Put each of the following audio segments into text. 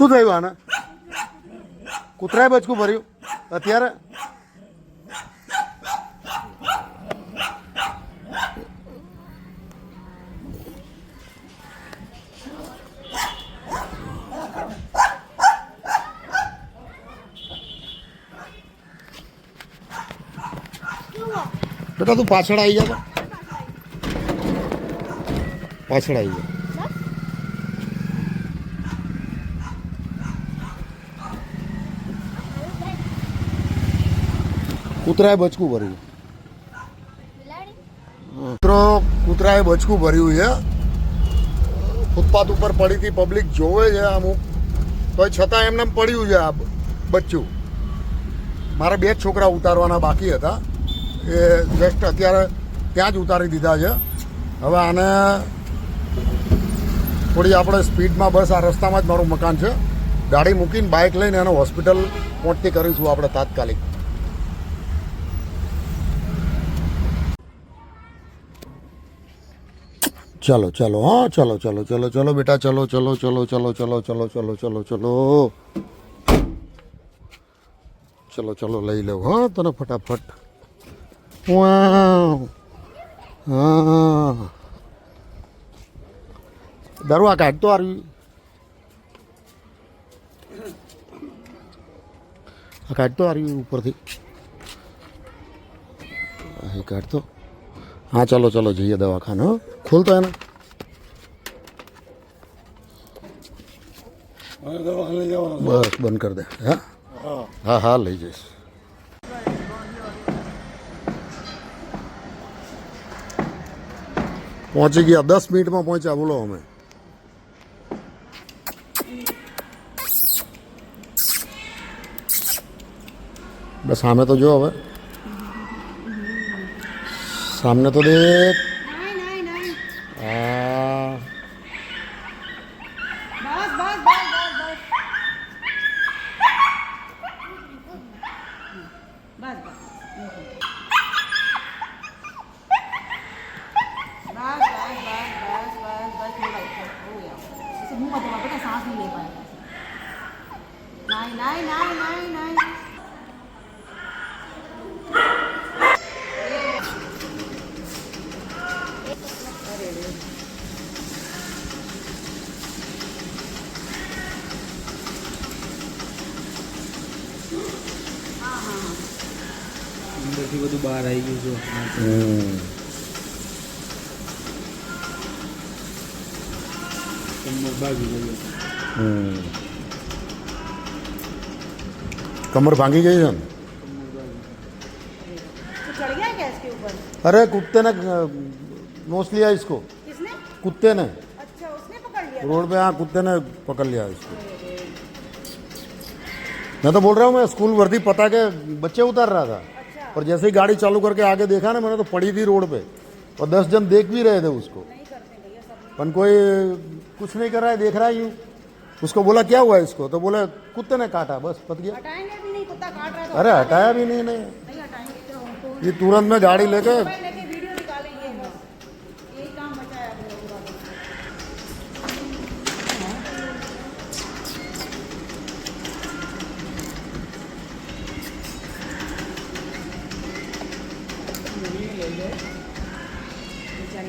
શું થયું આને? કૂતરાએ બચકું ભર્યું. અત્યારે? બેટા, તું પાછળ આવી જા પાછળ આવી જા. કૂતરાએ બચકું ભર્યું. મિત્રો, કૂતરાએ બચકું ભર્યું છે. ફૂટપાથ ઉપર પડીથી પબ્લિક જોવે છે અમુક. તો છતાં એમને પડ્યું છે આ બચ્ચું. મારે બે જ છોકરા ઉતારવાના બાકી હતા. એ જસ્ટ અત્યારે ત્યાં જ ઉતારી દીધા છે. હવે આને થોડી આપણે સ્પીડમાં બસ આ રસ્તામાં જ મારું મકાન છે. ગાડી મૂકીને બાઇક લઈને એને હોસ્પિટલ પહોંચતી કરીશું આપણે તાત્કાલિક. ચલો ચલો હા ચલો ચલો ચલો ચલો બેટા ચલો ચલો ચલો ચલો ચલો ચલો ચલો ચલો ચલો ચલો ચલો લઈ લઉં હા તને ફટાફટ હા દરવા કાઢતો આવી આ કાઢતો આવી ઉપરથી આ કાઢતો હા ચલો ચલો જઈએ દવાખાને खुलता है ना बस, बंद कर दे हाँ? हाँ, हाँ लीजिए पहुँची गया दस मिनट में पहुँचा, बोलो हमें। बस हमें तो जो हमें सामने तो देख। હું મતલબ આપણે સાસ લઈ પાડે બધું બહાર આવી ગયું છે. कमर भांगी गई है। तो अरे कुत्ते ने नोच लिया इसको। किसने? कुत्ते ने। अच्छा उसने पकड़ लिया। रोड पे हाँ कुत्ते ने पकड़ लिया इसको। मैं तो बोल रहा हूँ मैं स्कूल वर्दी पता के बच्चे उतार रहा था। अच्छा। और जैसे ही गाड़ी चालू करके आगे देखा ना मैंने तो पड़ी थी रोड पे। और दस जन देख भी रहे थे उसको। पन कोई कुछ नहीं कर रहा है देख रहा है यूँ। उसको बोला क्या हुआ इसको? तो बोला कुत्ते ने काटा बस पत गया। भी नहीं कुत्ता काट रहा है तो अरे हटाया भी नहीं नहीं। नहीं। हटाएँगे तो ये तुरंत में गाड़ी लेके मोबाइल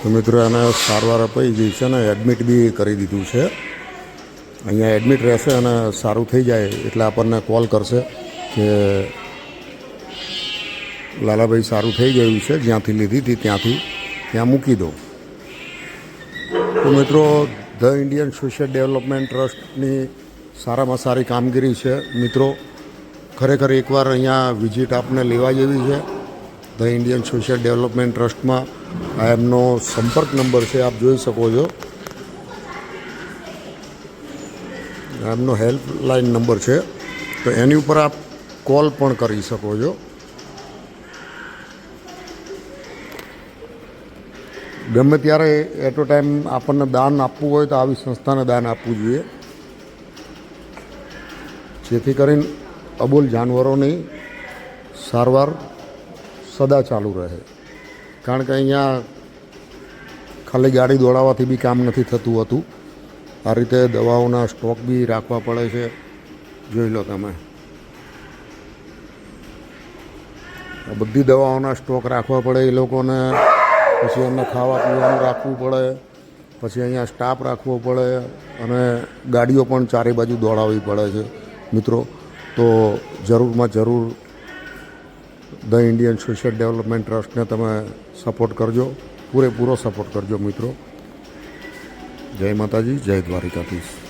તો મિત્રો એને સારવાર અપાઈ ગઈ છે ને એડમિટ બી કરી દીધું છે. અહીંયા એડમિટ રહેશે અને સારું થઈ જાય એટલે આપણને કોલ કરશે કે લાલાભાઈ સારું થઈ ગયું છે, જ્યાંથી લીધી હતી ત્યાંથી ત્યાં મૂકી દો. તો મિત્રો ધ ઇન્ડિયન સોશિયલ ડેવલપમેન્ટ ટ્રસ્ટની સારામાં સારી કામગીરી છે. મિત્રો, ખરેખર એકવાર અહીંયા વિઝિટ આપને લેવા જેવી છે. ધ ઇન્ડિયન સોશિયલ ડેવલપમેન્ટ ટ્રસ્ટમાં આ એમનો સંપર્ક નંબર છે, આપ જોઈ શકો છો. એમનો હેલ્પલાઇન નંબર છે, તો એની ઉપર આપ કોલ પણ કરી શકો છો. ગમે ત્યારે એટ અ ટાઈમ આપણને દાન આપવું હોય તો આવી સંસ્થાને દાન આપવું જોઈએ. જેથી કરીને અબોલ જાનવરોની સારવાર સદા ચાલુ રહે. કારણ કે અહીંયા ખાલી ગાડી દોડાવવાથી બી કામ નથી થતું હતું. આ રીતે દવાઓના સ્ટોક બી રાખવા પડે છે. જોઈ લો તમે. બધી દવાઓના સ્ટોક રાખવા પડે એ લોકોને. પછી એમને ખાવા પીવાનું રાખવું પડે. પછી અહીંયા સ્ટાફ રાખવો પડે અને ગાડીઓ પણ ચારે બાજુ દોડાવવી પડે છે. મિત્રો, તો જરૂરમાં જરૂર ધ ઇન્ડિયન સોશિયલ ડેવલપમેન્ટ ટ્રસ્ટને તમે સપોર્ટ કરજો. પૂરેપૂરો સપોર્ટ કરજો મિત્રો. જય માતાજી, જય દ્વારિકાધીશ.